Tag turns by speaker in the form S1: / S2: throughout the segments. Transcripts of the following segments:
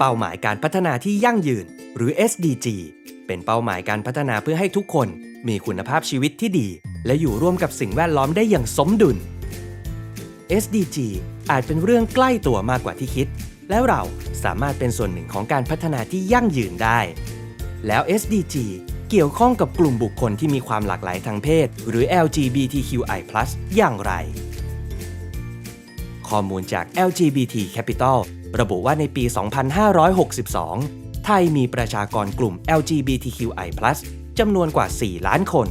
S1: เป้าหมายการพัฒนาที่ยั่งยืน หรือ SDG เป็นเป้าหมายการพัฒนาเพื่อให้ทุกคนมีคุณภาพชีวิตที่ดี และอยู่ร่วมกับสิ่งแวดล้อมได้อย่างสมดุล SDG อาจเป็นเรื่องใกล้ตัวมากกว่าที่คิด แล้วเราสามารถเป็นส่วนหนึ่งของการพัฒนาที่ยั่งยืนได้ แล้ว SDG เกี่ยวข้องกับกลุ่มบุคคลที่มีความหลากหลายทางเพศ หรือ LGBTQI+ อย่างไร ข้อมูลจาก LGBT Capital ระบุว่าในปี 2562 ไทยมีประชากรกลุ่ม LGBTQI+ จำนวนกว่า 4 ล้านคน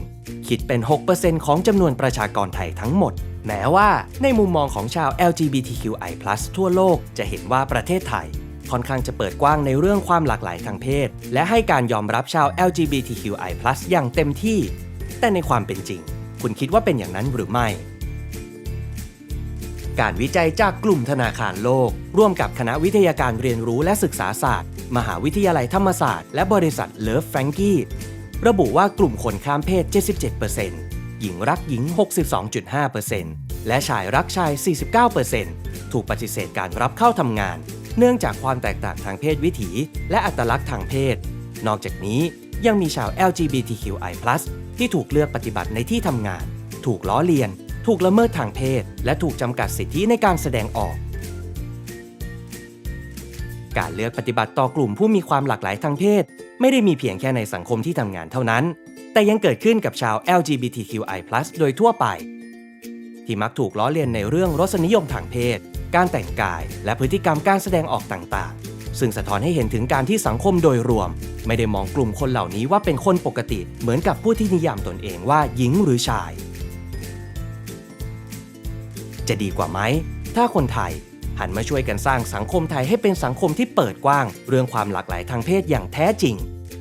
S1: คิดเป็น 6%ของจำนวนประชากรไทยทั้งหมด แม้ว่าในมุมมองของชาว LGBTQI+ ทั่วโลกจะเห็นว่าประเทศไทย ค่อนข้างจะเปิดกว้างในเรื่องความหลากหลายทางเพศ และให้การยอมรับชาว LGBTQI+ อย่างเต็มที่ แต่ในความเป็นจริง คุณคิดว่าเป็นอย่างนั้นหรือไม่ การวิจัยจากกลุ่มธนาคารโลก ร่วมกับคณะวิทยาการเรียนรู้และศึกษาศาสตร์ มหาวิทยาลัยธรรมศาสตร์และบริษัทเลิฟแฟรงกี้ระบุว่ากลุ่มคนข้ามเพศ 77%หญิงรักหญิง 62.5%และชายรักชาย 49%ถูกปฏิเสธการรับเข้าทำงาน เนื่องจากความแตกต่างทางเพศวิถี และอัตลักษณ์ทางเพศ นอกจากนี้ยังมีชาว LGBTQI+ ที่ถูกเลือกปฏิบัติในที่ทำงาน ถูกล้อเลียน ถูกละเมิดทางเพศ และถูกจำกัดสิทธิในการแสดงออก การเลือกปฏิบัติต่อกลุ่มผู้มีความหลากหลายทางเพศ ไม่ได้มีเพียงแค่ในสังคมที่ทำงานเท่านั้น แต่ยังเกิดขึ้นกับชาว LGBTQI+ โดยทั่วไป ที่มักถูกล้อเลียนในเรื่องรสนิยมทางเพศ การแต่งกาย และพฤติกรรมการแสดงออกต่างๆ ซึ่งสะท้อนให้เห็นถึงการที่สังคมโดยรวม ไม่ได้มองกลุ่มคนเหล่านี้ว่าเป็นคนปกติ เหมือนกับผู้ที่นิยามตนเองว่าหญิงหรือชาย จะดีกว่าไหม ถ้าคนไทยหันมาช่วยกันสร้างสังคมไทยให้เป็นสังคมที่เปิดกว้าง เรื่องความหลากหลายทางเพศอย่างแท้จริง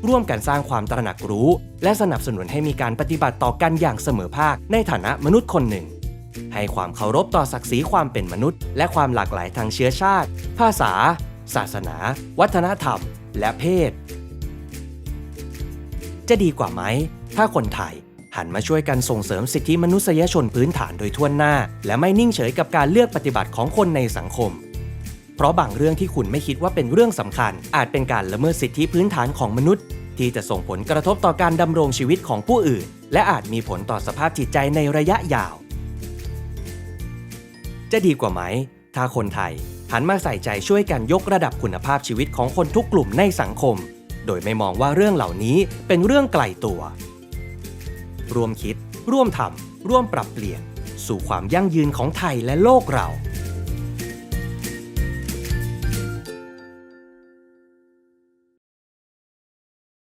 S1: ร่วมกันสร้างความตระหนักรู้ และสนับสนุนให้มีการปฏิบัติต่อกันอย่างเสมอภาคในฐานะมนุษย์คนหนึ่ง ให้ความเคารพต่อศักดิ์ศรีความเป็นมนุษย์ และความหลากหลายทางเชื้อชาติ ภาษา ศาสนา วัฒนธรรม และเพศ จะดีกว่าไหม ถ้าคนไทย หันมาช่วยกันส่งเสริมสิทธิมนุษยชนพื้นฐานโดยทั่วหน้า และไม่นิ่งเฉยกับการเลือกปฏิบัติของคนในสังคม เพราะบางเรื่องที่คุณไม่คิดว่าเป็นเรื่องสำคัญ อาจเป็นการละเมิดสิทธิพื้นฐานของมนุษย์ ที่จะส่งผลกระทบต่อการดำรงชีวิตของผู้อื่น และอาจมีผลต่อสภาพจิตใจในระยะยาว จะดีกว่าไหม ถ้าคนไทยหันมาใส่ใจช่วยกันยกระดับคุณภาพชีวิตของคนทุกกลุ่มในสังคม โดยไม่มองว่าเรื่องเหล่านี้เป็นเรื่องไกลตัว ร่วมคิด ร่วมทำร่วมปรับเปลี่ยน สู่ความยั่งยืนของไทยและโลกเรา